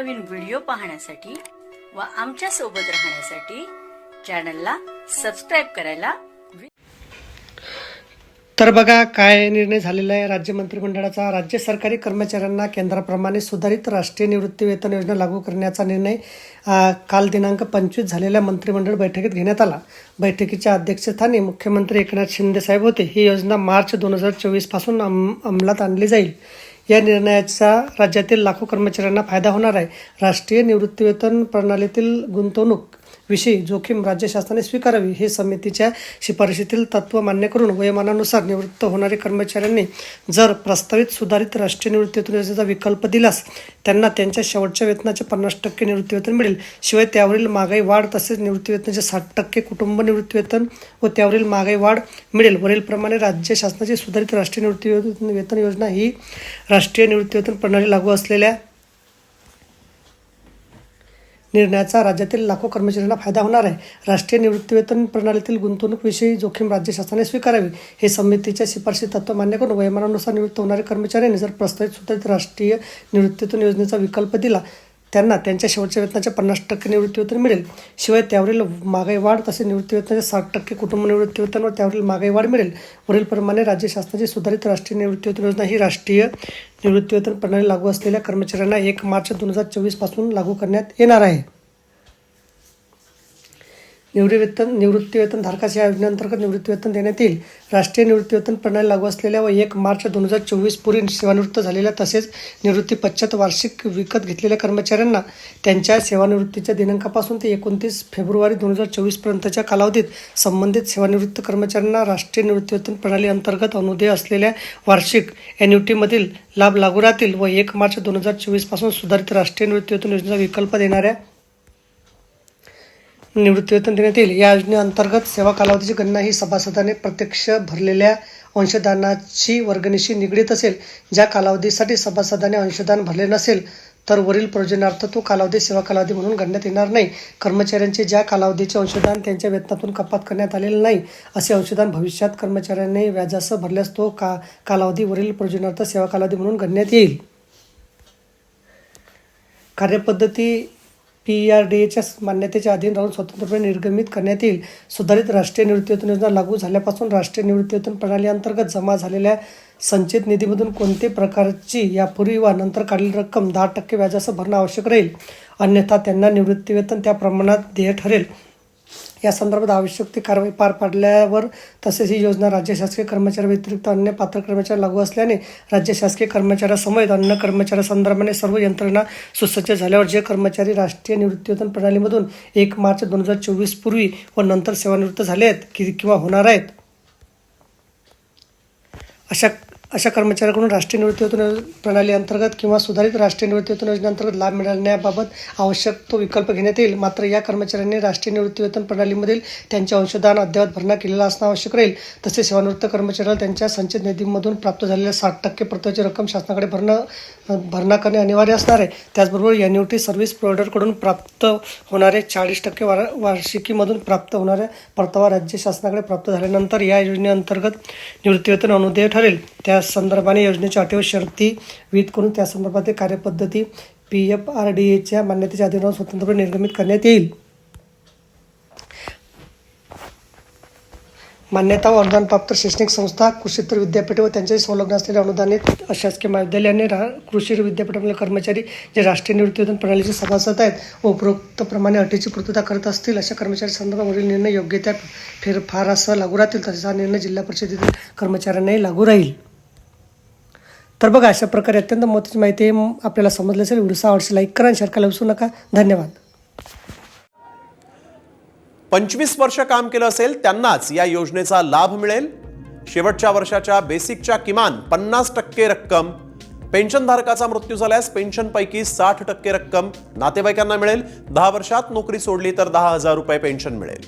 नवनवीन व्हिडिओ पाहण्यासाठी व आमच्यासोबत राहण्यासाठी चॅनलला सबस्क्राईब करायला तर बघा काय निर्णय झालेला आहे? राज्य मंत्रिमंडळाचा राज्य सरकारी कर्मचाऱ्यांना केंद्राप्रमाणे सुधारित राष्ट्रीय निवृत्ती वेतन योजना लागू करण्याचा निर्णय काल दिनांक पंचवीस झालेल्या मंत्रिमंडळ बैठकीत घेण्यात आला. बैठकीच्या अध्यक्षस्थानी मुख्यमंत्री एकनाथ शिंदे साहेब होते. ही योजना मार्च दोन हजार चोवीसपासून अंमलात आणली जाईल. या निर्णयाचा राज्यातील लाखो कर्मचाऱ्यांना फायदा होणार आहे. राष्ट्रीय निवृत्तीवेतन प्रणालीतील गुंतवणूक विषयी जोखीम राज्य शासनाने स्वीकारावी हे समितीच्या शिफारशीतील तत्व मान्य करून वयोमानानुसार निवृत्त होणारे कर्मचाऱ्यांनी जर प्रस्तावित सुधारित राष्ट्रीय निवृत्तीवेतन योजनेचा विकल्प दिल्यास त्यांना त्यांच्या शेवटच्या वेतनाचे पन्नास टक्के निवृत्तीवेतन मिळेल. शिवाय त्यावरील महागाई वाढ तसेच निवृत्तीवेतनाचे साठ टक्के कुटुंब निवृत्तीवेतन व त्यावरील महागाई वाढ मिळेल. वरीलप्रमाणे राज्य शासनाची सुधारित राष्ट्रीय निवृत्ती वेतन योजना ही राष्ट्रीय निवृत्तीवेतन प्रणाली लागू असलेल्या निर्णयाचा राज्यातील लाखो कर्मचाऱ्यांना फायदा होणार आहे. राष्ट्रीय निवृत्तीवेतन प्रणालीतील गुंतवणूकविषयी जोखीम राज्य शासनाने स्वीकारावी. हे समितीच्या शिफारशी तत्व मान्य करून वयमानानुसार निवृत्त होणारे कर्मचाऱ्यांनी जर प्रस्तावित सुधारित राष्ट्रीय निवृत्तीवेतन योजनेचा विकल्प दिला त्यांना त्यांच्या शेवटच्या वेतनाच्या पन्नास टक्के निवृत्तीवेतन मिळेल. शिवाय त्यावरील महागाई वाढ तसेच निवृत्तीवेतनाचे साठ टक्के कुटुंब निवृत्तीवेतन व त्यावरील महागाई वाढ मिळेल. वरीलप्रमाणे राज्य शासनाची सुधारित राष्ट्रीय निवृत्तीवेतन योजना ही राष्ट्रीय निवृत्तीवेतन प्रणाली लागू असलेल्या कर्मचाऱ्यांना एक मार्च दोन हजार चोवीसपासून लागू करण्यात येणार आहे. निवृत्तीवेतन निवृत्तीवेतन धारकास या योजनेअंतर्गत निवृत्तीवेतन देण्यात येईल. राष्ट्रीय निवृत्तीवेतन प्रणाली लागू असलेल्या व एक मार्च दोन हजार चोवीस पूर्वी सेवानिवृत्त झालेल्या तसेच निवृत्ती पश्चात वार्षिक विकत घेतलेल्या कर्मचाऱ्यांना त्यांच्या सेवानिवृत्तीच्या दिनांकापासून ते एकोणतीस फेब्रुवारी दोन हजार चोवीसपर्यंतच्या कालावधीत संबंधित सेवानिवृत्त कर्मचाऱ्यांना राष्ट्रीय निवृत्तीवेतन प्रणाली अंतर्गत अनुदेय असलेल्या वार्षिक एन्युटीमधील लाभ लागू राहतील व एक मार्च दोन हजार चोवीसपासून सुधारित राष्ट्रीय निवृत्तीवेतन योजनेचा विकल्प देणाऱ्या निवृत्तीवेतन देण्यात येईल. या योजनेअंतर्गत सेवा कालावधीची गणना ही सभासदाने प्रत्यक्ष भरलेल्या अंशदानाची वर्गणीशी निगडीत असेल. ज्या कालावधीसाठी सभासदाने अंशदान भरले नसेल तर वरील प्रयोजनार्थ तो कालावधी सेवा कालावधी म्हणून गणण्यात येणार नाही. कर्मचाऱ्यांचे ज्या कालावधीचे अंशदान त्यांच्या वेतनातून कपात करण्यात आलेले नाही असे अंशदान भविष्यात कर्मचाऱ्यांनी व्याजासह भरल्यास तो का कालावधी वरील प्रयोजनार्थ सेवा कालावधी म्हणून गणण्यात येईल. कार्यपद्धती पी आर डी एच्या मान्यतेच्या अधीन राहून स्वतंत्रपणे निर्गमित करण्यात येईल. सुधारित राष्ट्रीय निवृत्तीवेतन योजना लागू झाल्यापासून राष्ट्रीय निवृत्तीवेतन प्रणाली अंतर्गत जमा झालेल्या संचित निधीमधून कोणते प्रकारची यापूर्वी वा नंतर काढलेली रक्कम दहा टक्के व्याजासह भरणं आवश्यक राहील. अन्यथा त्यांना निवृत्तीवेतन त्या प्रमाणात देय ठरेल. या संदर्भात आवश्यक ती कारवाई पार पाडल्यावर तसेच ही योजना राज्य शासकीय कर्मचारी व्यतिरिक्त अन्य पात्र कर्मचारी लागू असल्याने राज्य शासकीय कर्मचाऱ्यासमवेत अन्य कर्मचाऱ्यासंदर्भाने सर्व यंत्रणा सुसज्ज झाल्यावर जे कर्मचारी राष्ट्रीय निवृत्तीवेतन प्रणालीमधून एक मार्च दोन हजार चोवीस पूर्वी व नंतर सेवानिवृत्त झाले आहेत कि किंवा होणार आहेत. अशा अशा कर्मचाऱ्याकडून राष्ट्रीय निवृत्तीवेतन प्रणाली अंतर्गत किंवा सुधारित राष्ट्रीय निवृत्तीवेतन योजनेअंतर्गत लाभ मिळण्याबाबत आवश्यक तो विकल्प घेण्यात येईल. मात्र या कर्मचाऱ्यांनी राष्ट्रीय निवृत्तीवेतन प्रणालीमधील त्यांचे अंशदान अद्ययावत भरणा केलेला असणं आवश्यक राहील. तसेच सेवानिवृत्त कर्मचाऱ्याला त्यांच्या संचित निधीमधून प्राप्त झालेल्या साठ टक्के प्रत्येची रक्कम शासनाकडे भरणं भरणा करणे अनिवार्य असणार आहे. त्याचबरोबर एन्युटी सर्व्हिस प्रोव्हायडरकडून प्राप्त होणारे चाळीस टक्के वार वार्षिकीमधून प्राप्त होणाऱ्या परतावा राज्य शासनाकडे प्राप्त झाल्यानंतर या योजनेअंतर्गत निवृत्तीवेतन अनुदेय ठरेल. त्या संदर्भाने योजनेच्या अटी व शर्ती विहित करून त्या संदर्भातील कार्यपद्धती पी एफ आर डी एच्या मान्यतेच्या अधीन स्वतंत्रपणे निर्गमित करण्यात येईल. मान्यता व अनुदानप्राप्त शैक्षणिक संस्था कृषीतर विद्यापीठ व त्यांच्याशी संलग्न असलेल्या अनुदानित अशासकीय महाविद्यालयाने रा कृषी विद्यापीठामधील कर्मचारी जे राष्ट्रीय निवृत्तीवेतन प्रणालीचे सभासद आहेत व उपरोक्तप्रमाणे अटीची पूर्तता करत असतील अशा कर्मचारी संदर्भावरील निर्णय योग्य त्या फेरफारासह लागू राहतील तसेच हा निर्णय जिल्हा परिषदेतील कर्मचाऱ्यांनाही लागू राहील. तर बघा अशा प्रकारे अत्यंत महत्त्वाची माहिती आपल्याला समजली असेल व्हिडिओ आवडशी लाईक करा आणि शेअर करायला विसरू नका. धन्यवाद. पंचवीस वर्ष काम केलं असेल त्यांनाच या योजनेचा लाभ मिळेल. शेवटच्या वर्षाच्या बेसिकच्या किमान पन्नास टक्के रक्कम पेन्शनधारकाचा मृत्यू झाल्यास पेन्शनपैकी साठ टक्के रक्कम नातेवाईकांना मिळेल. दहा वर्षात नोकरी सोडली तर दहा हजार रुपये पेन्शन मिळेल.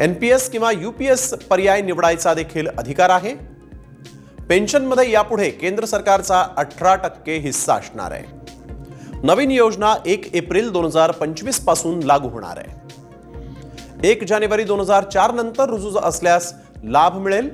एन पी एस किंवा यू पी एस पर्याय निवडायचा देखील अधिकार आहे. पेन्शनमध्ये यापुढे केंद्र सरकारचा अठरा टक्के हिस्सा असणार आहे. नवीन योजना एक एप्रिल दोन हजार पंचवीसपासून लागू होणार आहे. एक जानेवारी दोन हजार चार नंतर रुजू असल्यास लाभ मिळेल.